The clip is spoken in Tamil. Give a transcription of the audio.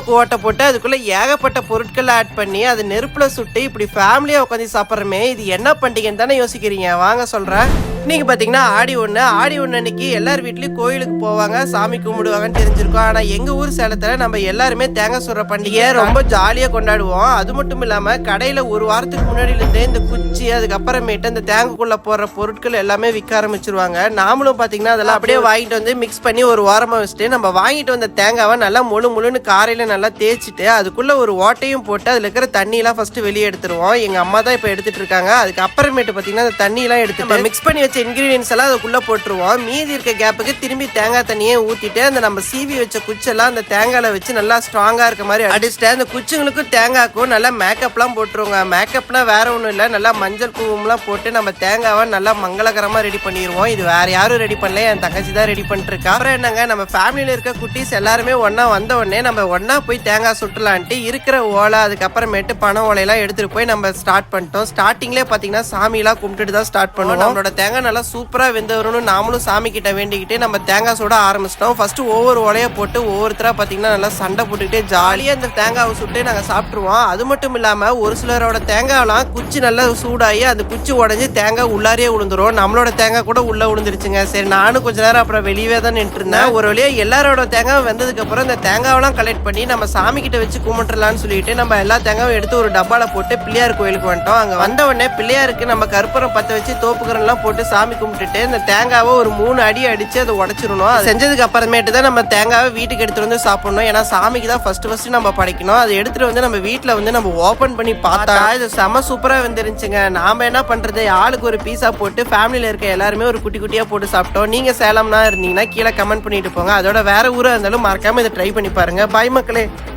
சோக்கு ஓட்டை போட்டு அதுக்குள்ள ஏகப்பட்ட பொருட்களை ஆட் பண்ணி அது நெருப்புல சுட்டு இப்படி ஃபேமிலியா உட்காந்து சாப்பிட்றமே இது என்ன பண்டிகைன்னு தானே யோசிக்கிறீங்க? வாங்க சொல்றேன். இன்னைக்கு பாத்தீங்கன்னா ஆடி ஒண்ணு. ஆடி ஒண்ணு அன்னைக்கு எல்லார் வீட்லயும் கோயிலுக்கு போவாங்க சாமி கும்பிடுவாங்கன்னு தெரிஞ்சிருக்கோம். ஆனா எங்க ஊர் சேலத்துல நம்ம எல்லாருமே தேங்காய் சுடுற பண்டிகையை ரொம்ப ஜாலியா கொண்டாடுவோம். அது மட்டும் இல்லாம கடையில ஒரு வாரத்துக்கு முன்னாடில இருந்தே இந்த குச்சி அதுக்கப்புறமேட்டு அந்த தேங்காய்க்குள்ள போடுற பொருட்கள் எல்லாமே விற்க ஆரம்பிச்சிருவாங்க. நாமளும் பாத்தீங்கன்னா அதெல்லாம் அப்படியே வாங்கிட்டு வந்து மிக்ஸ் பண்ணி ஒரு வாரமா வச்சுட்டு நம்ம வாங்கிட்டு வந்த தேங்காவை நல்லா முழு முழுன்னு காரையில நல்லா தேய்ச்சிட்டு அதுக்குள்ளே ஒரு ஓட்டையும் போட்டு அதில் இருக்கிற தண்ணியெலாம் ஃபஸ்ட்டு வெளியே எடுத்துருவோம். எங்கள் அம்மா தான் இப்போ எடுத்துகிட்டு இருக்காங்க. அதுக்கு அப்புறமேட்டு அந்த தண்ணியெலாம் எல்லாம் எடுத்து மிக்ஸ் பண்ணி வச்ச இன்கிரீடியன்ஸ் எல்லாம் அதுக்குள்ளே போட்டுருவோம். மீதி இருக்க கேப்புக்கு திரும்பி தேங்காய் தண்ணியே ஊற்றிட்டு அந்த நம்ம சீவி வச்ச குச்செல்லாம் அந்த தேங்காயில் வச்சு நல்லா ஸ்ட்ராங்காக இருக்க மாதிரி அடிச்சுட்டு அந்த குச்சுங்களுக்கும் தேங்காய்க்கும் நல்லா மேக்கப்லாம் போட்டுருவோங்க. மேக்கப்னால் வேற ஒன்றும் இல்லை. நல்லா மஞ்சள் குங்குமம்லாம் போட்டு நம்ம தேங்காவை நல்லா மங்களகரமாக ரெடி பண்ணிடுவோம் இது வேற யாரும் ரெடி பண்ணல. என் தங்கச்சி தான் ரெடி பண்ணிட்டுருக்கா அப்புறம் என்னங்க? நம்ம ஃபேமிலியில் இருக்க குட்டீஸ் எல்லாருமே ஒன்றா வந்த உடனே நம்ம ஒண்ணா போய் தேங்காய் சுட்டலான்ட்டு இருக்கிற ஓலை அதுக்கப்புறமேட்டு பனை ஓலையெல்லாம் எடுத்துட்டு போய் நம்ம ஸ்டார்ட் பண்ணிட்டோம். ஸ்டார்டிங்லேயே பார்த்தீங்கன்னா சாமியெல்லாம் கும்பிட்டுட்டு தான் ஸ்டார்ட் பண்ணுவோம். நம்மளோட தேங்காய் நல்லா சூப்பரா வெந்து வரணும்னு நாமளும் சாமி கிட்ட வேண்டிக்கிட்டு நம்ம தேங்காய் சுட ஆரம்பிச்சிட்டோம். ஃபர்ஸ்ட் ஒவ்வொரு ஓலையை போட்டு ஒவ்வொருத்தரா பார்த்தீங்கன்னா நல்லா சண்டை போட்டுக்கிட்டே ஜாலியாக இந்த தேங்காவை சுட்டு நாங்கள் சாப்பிட்ருவோம் அது மட்டும் இல்லாமல் ஒரு சிலரோட தேங்காயெல்லாம் குச்சி நல்லா சூடாகி அந்த குச்சி உடஞ்சி தேங்காய் உள்ளாரியே விழுந்துரும் நம்மளோட தேங்காய் கூட உள்ள விழுந்துருச்சுங்க சரி நானும் கொஞ்ச நேரம் அப்புறம் வெளியவே தான் நின்று இருந்தேன். ஒரு வழியா எல்லாரோட தேங்காய் வெந்ததுக்கு அப்புறம் இந்த தேங்காவெல்லாம் கலெக்ட் பண்ணி நம்ம சாமி கிட்ட வச்சு கும்பிட்டுலாம்னு சொல்லிட்டு நம்ம எல்லா தேங்காயும் எடுத்து ஒரு டப்பால போட்டு பிள்ளையார் கோயிலுக்கு வந்துட்டோம். அங்க வந்த உடனே பிள்ளையாருக்கு நம்ம கற்பூரம் பத்த வச்சு தோப்புக்கரெல்லாம் போட்டு சாமி கும்பிட்டுட்டு இந்த தேங்காவை ஒரு மூணு அடி அடிச்சு அதை உடச்சிடணும். அது செஞ்சதுக்கு அப்புறமேட்டு தான் நம்ம தேங்காவை வீட்டுக்கு எடுத்துட்டு வந்து சாப்பிடணும். ஏன்னா சாமிக்கு தான் ஃபர்ஸ்ட் ஃபர்ஸ்ட் நம்ம படைக்கணும். அதை எடுத்துட்டு வந்து நம்ம வீட்டில் வந்து நம்ம ஓபன் பண்ணி பார்த்தா இது செம சூப்பரா வந்துருந்துச்சுங்க. நாம என்ன பண்றது? ஆளுக்கு ஒரு பீஸா போட்டு ஃபேமிலியில இருக்க எல்லாருமே ஒரு குட்டி குட்டியா போட்டு சாப்பிட்டோம். நீங்க சேலம்னா இருந்தீங்கன்னா கீழே கமெண்ட் பண்ணிட்டு போங்க. அதோட வேற ஊரா இருந்தாலும் மறக்காம இதை ட்ரை பண்ணி பாருங்க. பாய் மக்களே. മക്കളെ